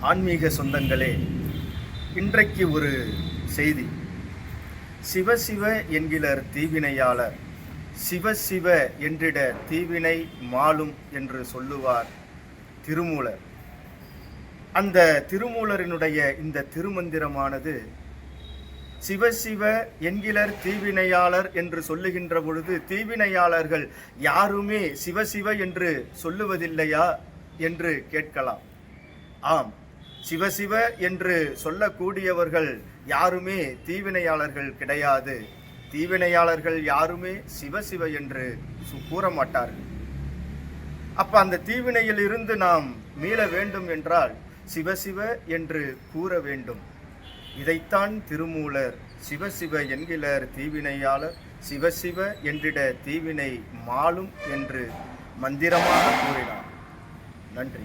ஆன்மீக சொந்தங்களே இன்றைக்கு ஒரு செய்தி. சிவசிவ என்கிற தீவினையாளர் சிவசிவ என்றிட தீவினை மாலும் என்று சொல்லுவார் திருமூலர். அந்த திருமூலரினுடைய இந்த திருமந்திரமானது சிவசிவ என்கிற தீவினையாளர் என்று சொல்லுகின்ற பொழுது தீவினையாளர்கள் யாருமே சிவசிவ என்று சொல்லுவதில்லையா என்று கேட்கலாம். ஆம் சிவசிவ என்று சொல்லக்கூடியவர்கள் யாருமே தீவினையாளர்கள் கிடையாது. தீவினையாளர்கள் யாருமே சிவசிவ என்று சு- கூற மாட்டார்கள். அப்ப அந்த தீவினையில் இருந்து நாம் மீள வேண்டும் என்றால் சிவசிவ என்று கூற வேண்டும். இதைத்தான் திருமூலர் சிவசிவ என்கிறர் தீவினையாளர். சிவசிவ என்றிட தீவினை மாளும் என்று மந்திரமாக கூறினார். நன்றி.